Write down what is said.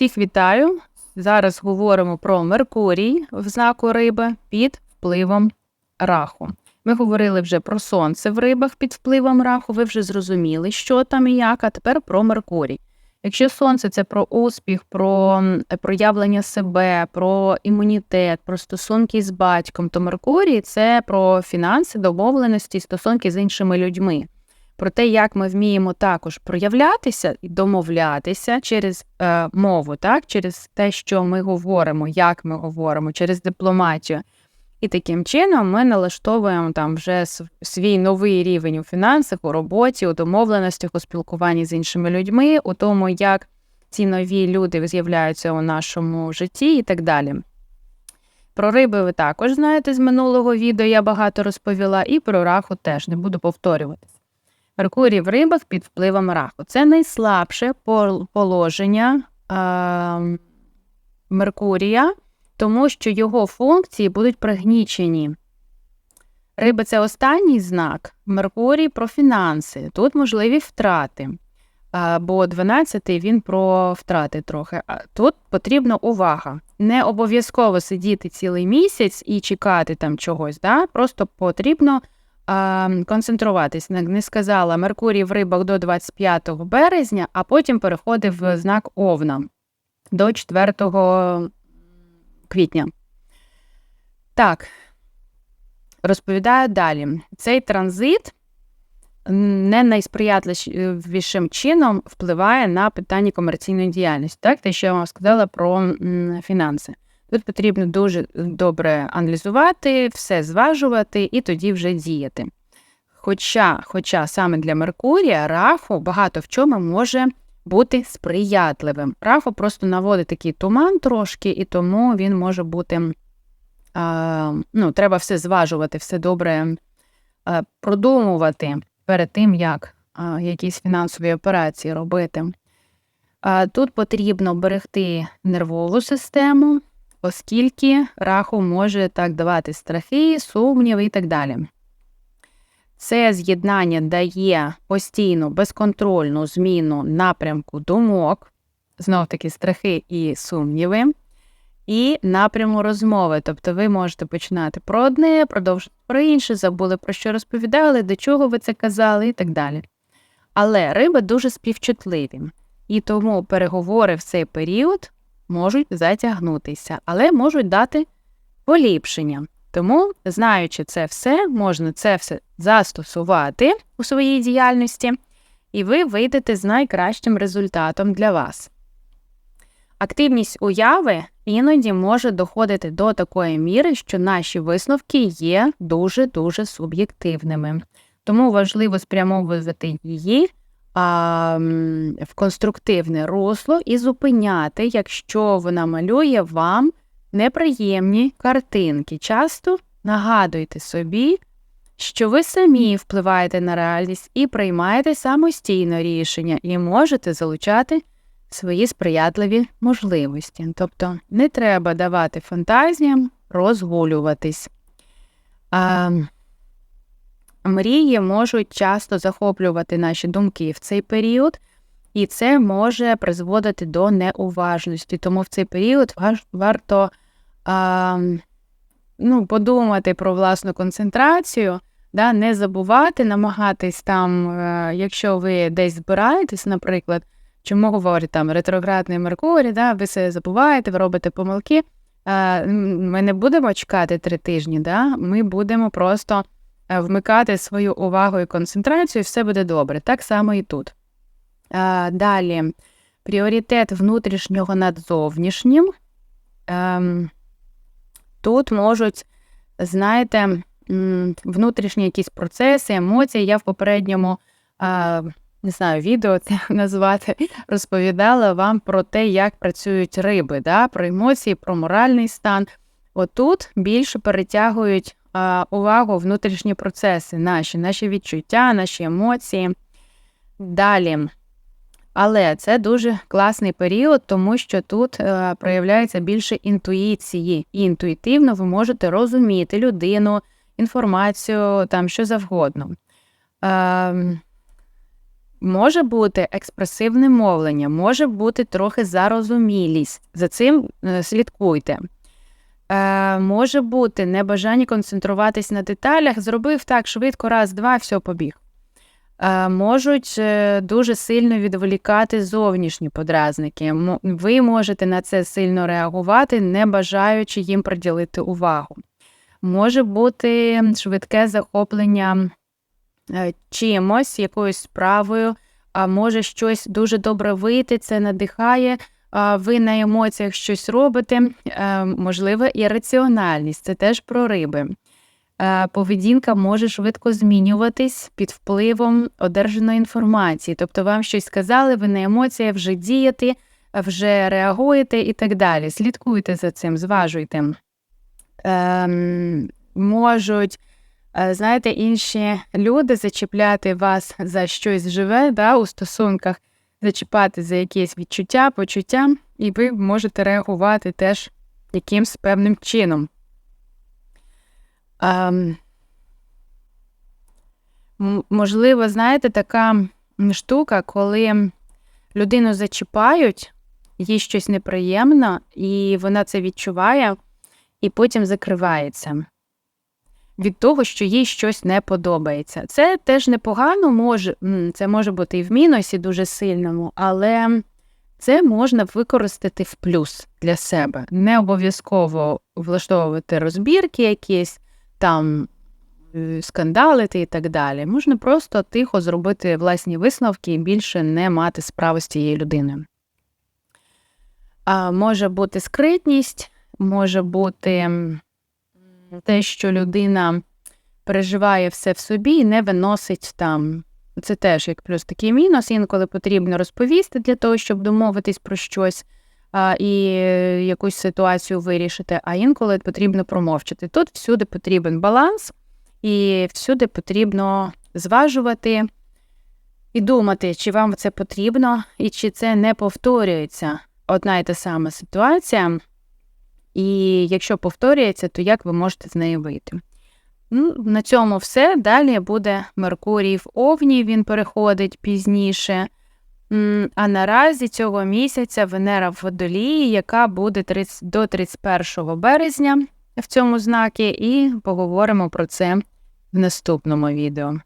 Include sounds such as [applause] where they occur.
Всіх вітаю. Зараз говоримо про Меркурій в знаку риби під впливом раху. Ми говорили вже про сонце в рибах під впливом раху. Ви вже зрозуміли, що там і як, а тепер про Меркурій. Якщо сонце це про успіх, про проявлення себе, про імунітет, про стосунки з батьком, то Меркурій це про фінанси, домовленості, стосунки з іншими людьми. Про те, як ми вміємо також проявлятися і домовлятися через е, мову, так? через те, що ми говоримо, як ми говоримо, через дипломатію. І таким чином ми налаштовуємо там вже свій новий рівень у фінансах, у роботі, у домовленостях, у спілкуванні з іншими людьми, у тому, як ці нові люди з'являються у нашому житті і так далі. Про риби ви також знаєте з минулого відео, я багато розповіла, і про раху теж не буду повторюватися. Меркурій в рибах під впливом раху. Це найслабше положення е, Меркурія, тому що його функції будуть пригнічені. Риби це останній знак. Меркурій про фінанси. Тут можливі втрати. Бо 12-й він про втрати трохи. Тут потрібна увага. Не обов'язково сидіти цілий місяць і чекати там чогось. Да? Просто потрібно концентруватись. Не- Не сказала Меркурій в рибах до 25 березня, а потім переходив в знак Овна до 4 квітня. Так, розповідаю далі. Цей транзит не найсприятливішим чином впливає на питання комерційної діяльності. Так, те, що я вам сказала про фінанси. Тут потрібно дуже добре аналізувати, все зважувати і тоді вже діяти. Хоча, хоча саме для Меркурія раху багато в чому може бути сприятливим. Раху просто наводить такий туман трошки, і тому він може бути. А, ну, треба все зважувати, все добре а, продумувати перед тим, як а, якісь фінансові операції робити. А, тут потрібно берегти нервову систему, оскільки раху може так давати страхи, сумніви і так далі. Це з'єднання дає постійну безконтрольну зміну напрямку думок, знов таки страхи і сумніви, і напряму розмови. Тобто ви можете починати про одне, продовжити про інше, забули про що розповідали, до чого ви це казали і так далі. Але риби дуже співчутливі, і тому переговори в цей період можуть затягнутися, але можуть дати поліпшення. Тому, знаючи це все, можна це все застосувати у своїй діяльності, і ви вийдете з найкращим результатом для вас. Активність уяви іноді може доходити до такої міри, що наші висновки є дуже-дуже суб'єктивними. Тому важливо спрямовувати її в конструктивне русло і зупиняти, якщо вона малює вам неприємні картинки. Часто нагадуйте собі, що ви самі впливаєте на реальність і приймаєте самостійно рішення, і можете залучати свої сприятливі можливості. Тобто не треба давати фантазіям розгулюватись. А, мрії можуть часто захоплювати наші думки в цей період, і це може призводити до неуважності. Тому в цей період варто а, ну, подумати про власну концентрацію, да, не забувати, намагатись там, е, якщо ви десь збираєтесь, наприклад, чому говорять там ретроградний Меркурій, да, ви все забуваєте, ви робите помилки. Ми не будемо чекати три тижні, да? ми будемо просто вмикати свою увагу і концентрацію, і все буде добре. Так само і тут. Е, Далі пріоритет внутрішнього над зовнішнім. Ем, Тут можуть, знаєте, внутрішні якісь процеси, емоції. Я в попередньому а, не знаю, відео це [laughs] назвати, розповідала вам про те, як працюють риби, да? про емоції, про моральний стан. Отут більше перетягують увагу внутрішні процеси, наші, наші відчуття, наші емоції. Далі. Але це дуже класний період, тому що тут е, проявляється більше інтуїції, і інтуїтивно ви можете розуміти людину, інформацію, там що завгодно. Е, Може бути експресивне мовлення, може бути трохи зарозумілість. За цим е, слідкуйте. Е, може бути небажання концентруватись на деталях, зробив так швидко, раз, два, все, побіг. Е, можуть е, дуже сильно відволікати зовнішні подразники. Ви можете на це сильно реагувати, не бажаючи їм приділити увагу. Може бути швидке захоплення чимось, якоюсь справою, а може щось дуже добре вийти, це надихає. Ви на емоціях щось робите, е, можливо, і раціональність це теж про риби. Е, Поведінка може швидко змінюватись під впливом одержаної інформації. Тобто вам щось сказали, ви на емоціях вже дієте, вже реагуєте і так далі. Слідкуйте за цим, зважуйте. Ем, можуть, е, знаєте, інші люди зачіпляти вас за щось живе да, у стосунках, зачіпати за якісь відчуття, почуття, і ви можете реагувати теж якимсь певним чином. Ем, можливо, знаєте, така штука, коли людину зачіпають, їй щось неприємно, і вона це відчуває, і потім закривається від того, що їй щось не подобається. Це теж непогано, може, це може бути і в мінусі дуже сильному, але це можна використати в плюс для себе. Не обов'язково влаштовувати розбірки якісь там е, скандалити і так далі. Можна просто тихо зробити власні висновки і більше не мати справи з цією людиною. А, може бути скритність, може бути те, що людина переживає все в собі і не виносить там. Це теж як плюс такий мінус. Інколи потрібно розповісти для того, щоб домовитись про щось а, і е, якусь ситуацію вирішити, а інколи потрібно промовчати. Тут всюди потрібен баланс, і всюди потрібно зважувати і думати, чи вам це потрібно, і чи це не повторюється одна і та сама ситуація. І якщо повторюється, то як ви можете з неї вийти? Ну, на цьому все. Далі буде Меркурій в Овні, він переходить пізніше. А наразі цього місяця Венера в Водолії, яка буде 30, до 31 березня в цьому знакі, і поговоримо про це в наступному відео.